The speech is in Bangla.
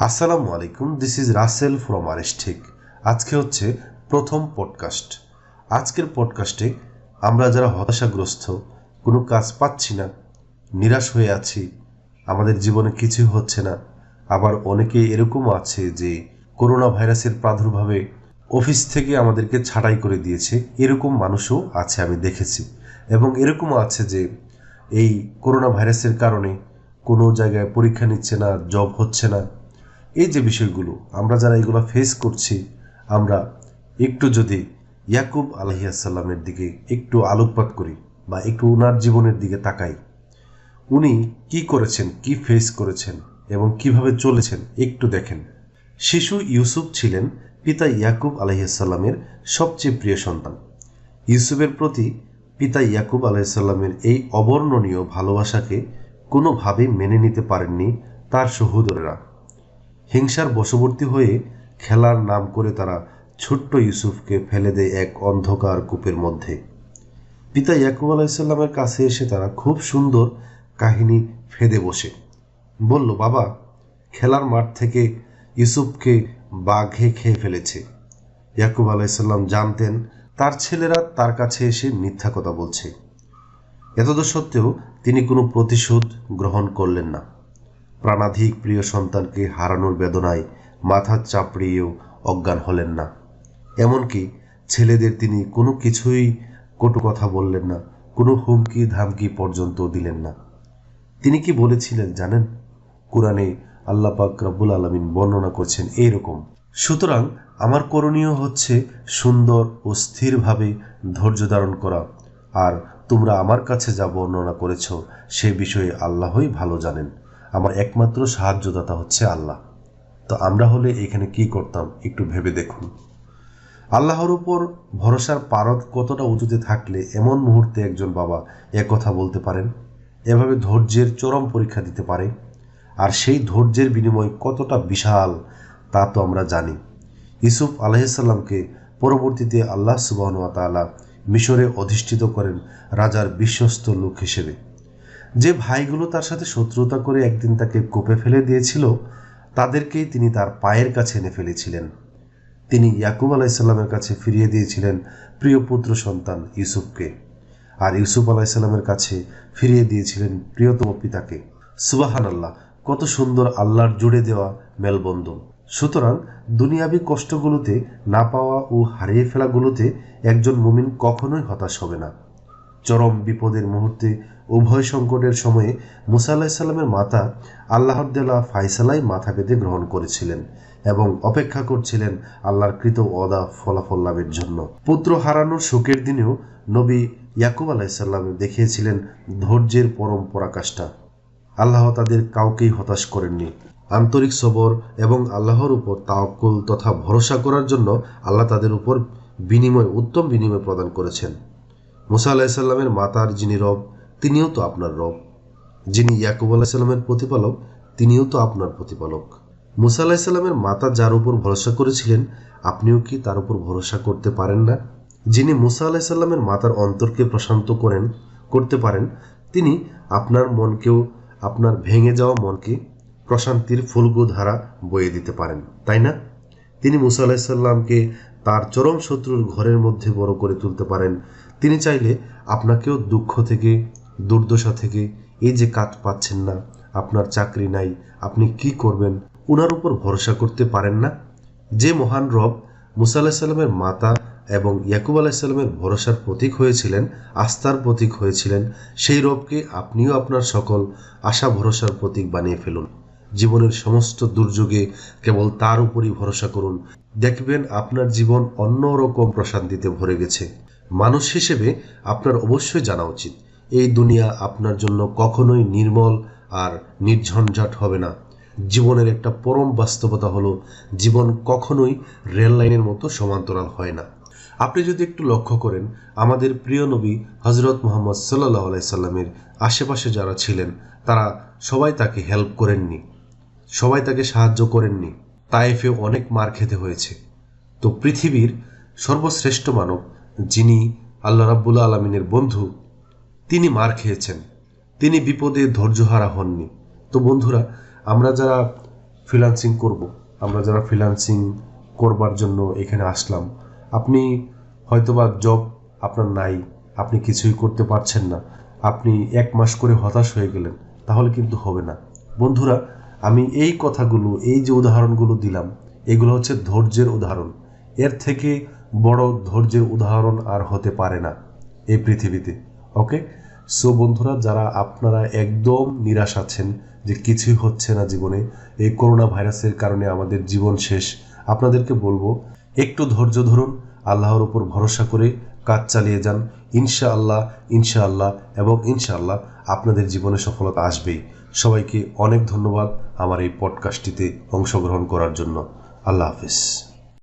আসসালামু আলাইকুম দিস ইজ রাসেল ফ্রম আরেস্টিক আজকে হচ্ছে প্রথম পডকাস্ট আজকের পডকাস্টে আমরা যারা হতাশাগ্রস্ত, কোনো কাজ পাচ্ছি না, নিরাশ হয়ে আছি, আমাদের জীবনে কিছুই হচ্ছে না, আবার অনেকে এরকমও আছে যে করোনা ভাইরাসের প্রাদুর্ভাবে অফিস থেকে আমাদেরকে ছাঁটাই করে দিয়েছে, এরকম মানুষও আছে আমি দেখেছি। এবং এরকমও আছে যে এই করোনা ভাইরাসের কারণে কোনো জায়গায় পরীক্ষা নিচ্ছে না, জব হচ্ছে না এই যে বিষয়গুলো, আমরা যারা এগুলো ফেস করছি, আমরা একটু যদি ইয়াকুব আলহিয়াসাল্লামের দিকে একটু আলোকপাত করি বা একটু ওনার জীবনের দিকে তাকাই, উনি কি করেছেন, কি ফেস করেছেন এবং কীভাবে চলেছেন একটু দেখেন। শিশু ইউসুফ ছিলেন পিতা ইয়াকুব আলহিসাল্লামের সবচেয়ে প্রিয় সন্তান। ইউসুফের প্রতি পিতা ইয়াকুব আলাইসাল্লামের এই অবর্ণনীয় ভালোবাসাকে কোনোভাবেই মেনে নিতে পারেননি তার সহোদরেরা। হিংসার বশবর্তী হয়ে খেলার নাম করে তারা ছোট্ট ইউসুফকে ফেলে দেয় এক অন্ধকার কূপের মধ্যে। পিতা ইয়াকুব আলাইসাল্লামের কাছে এসে তারা খুব সুন্দর কাহিনী ফেদে বসে। বলল, বাবা, খেলার মাঠ থেকে ইউসুফকে বাঘে খেয়ে ফেলেছে। ইয়াকুব আলাইসাল্লাম জানতেন, তার ছেলেরা তার কাছে এসে মিথ্যা কথা বলছে। এতদ সত্ত্বেও তিনি কোনো প্রতিশোধ গ্রহণ করলেন না। প্রাণাধিক প্রিয় সন্তানকে হারানোর বেদনায় মাথা চাপড়িয়েও অজ্ঞান হলেন না। এমনকি ছেলেদের তিনি কোনো কিছুই কটু কথা বললেন না, কোনো হুমকি ধামকি পর্যন্ত দিলেন না। তিনি কি বলেছিলেন জানেন? কোরআনে আল্লাহ পাক রব্বুল আলমিন বর্ণনা করছেন এইরকম, সুতরাং আমার করণীয় হচ্ছে সুন্দর ও স্থিরভাবে ধৈর্য ধারণ করা, আর তোমরা আমার কাছে যা বর্ণনা করেছ সে বিষয়ে আল্লাহই ভালো জানেন। আমার একমাত্র সাহায্যদাতা হচ্ছে আল্লাহ। তো আমরা হলে এখানে কি করতাম, একটু ভেবে দেখুন। আল্লাহর উপর ভরসার পারদ কতটা উঁচুতে থাকলে এমন মুহূর্তে একজন বাবা কথা বলতে পারেন? এভাবে ধৈর্যের চরম পরীক্ষা দিতে পারে? আর সেই ধৈর্যের বিনিময় কতটা বিশাল, তা তো আমরা জানি। ইসুফ আলাইসাল্লামকে পরবর্তীতে আল্লাহ সুবাহতালা মিশরে অধিষ্ঠিত করেন রাজার বিশ্বস্ত লোক হিসেবে। যে ভাইগুলো তার সাথে শত্রুতা করে একদিন তাকে কোপে ফেলে দিয়েছিল, তাদেরকেই তিনি তার পায়ের কাছে এনে ফেলেছিলেন। তিনি ইয়াকুব আলাইসাল্লামের কাছে ফিরিয়ে দিয়েছিলেন প্রিয় পুত্র সন্তান ইউসুফকে। আর ইউসুফ আলাইসাল্লামের কাছে ফিরিয়ে দিয়েছিলেন প্রিয়তম পিতাকে। সুবাহান আল্লাহ কত সুন্দর আল্লাহর জুড়ে দেওয়া মেলবন্ধন। সুতরাং দুনিয়াবি কষ্টগুলোতে না পাওয়া ও হারিয়ে ফেলাগুলোতে একজন মুমিন কখনোই হতাশ হবে না। চরম বিপদের মুহূর্তে উভয় সংকটের সময়ে মুসা আল্লাহিসাল্লামের মাতা আল্লাহর ফাইসালাই মাথা পেতে গ্রহণ করেছিলেন এবং অপেক্ষা করছিলেন আল্লাহর কৃত অদা ফলাফল লাভের জন্য। পুত্র হারানোর শোকের দিনেও নবী ইয়াকুব আলাহিসাল্লাম দেখিয়েছিলেন ধৈর্যের পরম পরাকাষ্ঠা। আল্লাহ তাদের কাউকেই হতাশ করেননি। আন্তরিক সবর এবং আল্লাহর উপর তাওকুল তথা ভরসা করার জন্য আল্লাহ তাদের উপর বিনিময়, উত্তম বিনিময় প্রদান করেছেন। মুসা আলাহিসাল্লামের মাতার যিনি রব, তিনিও তো আপনার রব। যিনি ইয়াকুব আলাহিসাল্লামের প্রতিপালক, তিনিও তো আপনার প্রতিপালক। মুসা আলাহিসাল্লামের মাতা যার উপর ভরসা করেছিলেন, আপনিও কি তার উপর ভরসা করতে পারেন না? যিনি মুসা আলাহিসাল্লামের মাতার অন্তরকে প্রশান্ত করেন, করতে পারেন, তিনি আপনার মনকেও, আপনার ভেঙে যাওয়া মনকে প্রশান্তির ফুলগু ধারা বয়ে দিতে পারেন, তাই না? তিনি মুসা আলাহিসাল্লামকে তার চরম শত্রুর ঘরের মধ্যে বড় করে তুলতে পারেন তিনি চাইলে আপনাকেও দুঃখ থেকে, দুর্দশা থেকে এই যে কাজ পাচ্ছেন না, আপনার চাকরি নাই, আপনি কি করবেন, উনার উপর ভরসা করতে পারেন না? যে মহান রব মুসা আলাহিসাল্লামের মাতা এবং ইয়াকুব আলাহিসাল্লামের ভরসার প্রতীক হয়েছিলেন, আস্থার প্রতীক হয়েছিলেন, সেই রবকে আপনিও আপনার সকল আশা ভরসার প্রতীক বানিয়ে ফেলুন। জীবনের সমস্ত দুর্যোগে কেবল তার উপরই ভরসা করুন। দেখবেন আপনার জীবন অন্যরকম প্রশান্তিতে ভরে গেছে। মানুষ হিসেবে আপনার অবশ্যই জানা উচিত। এই দুনিয়া আপনার জন্য কখনোই নির্মল আর নির্ঝঞ্ঝাট হবে না। জীবনের একটা পরম বাস্তবতা হলো, জীবন কখনোই রেল লাইনের মতো সমান্তরাল হয় না। আপনি যদি একটু লক্ষ্য করেন, আমাদের প্রিয় নবী হজরত মোহাম্মদ সাল্লাহ আলাইসাল্লামের আশেপাশে যারা ছিলেন, তারা সবাই তাকে হেল্প করেননি। সবাই তাকে সাহায্য করেননি। তাইফে অনেক মার খেতে হয়েছে। তো পৃথিবীর সর্বশ্রেষ্ঠ মানব যিনি আল্লাহ রাব্বুল্লা আলমিনের বন্ধু, তিনি মার খেয়েছেন। তিনি বিপদে ধৈর্যহারা হননি। তো বন্ধুরা, আমরা যারা ফ্রিলান্সিং করব, আমরা যারা ফ্রিলান্সিং করবার জন্য এখানে আসলাম, আপনি হয়তোবা জব আপনার নাই, আপনি কিছুই করতে পারছেন না, আপনি এক মাস করে হতাশ হয়ে গেলেন, তাহলে কিন্তু হবে না। বন্ধুরা, আমি এই কথাগুলো, এই যে উদাহরণগুলো দিলাম, এগুলো হচ্ছে ধৈর্যের উদাহরণ। এর থেকে বড় ধৈর্যের উদাহরণ আর হতে পারে না এই পৃথিবীতে, ওকে? সো বন্ধুরা, যারা আপনারা একদম নিরাশ আছেন যে কিছুই হচ্ছে না জীবনে, এই করোনা ভাইরাসের কারণে আমাদের জীবন শেষ, আপনাদেরকে বলব, একটু ধৈর্য ধরুন, আল্লাহর উপর ভরসা করে কাজ চালিয়ে যান, ইনশাআল্লাহ ইনশাআল্লাহ, এবং ইনশাআল্লাহ আপনাদের জীবনে সফলতা আসবেই। সবাইকে অনেক ধন্যবাদ আমার এই পডকাস্টটিতে অংশগ্রহণ করার জন্য। আল্লাহ হাফিজ।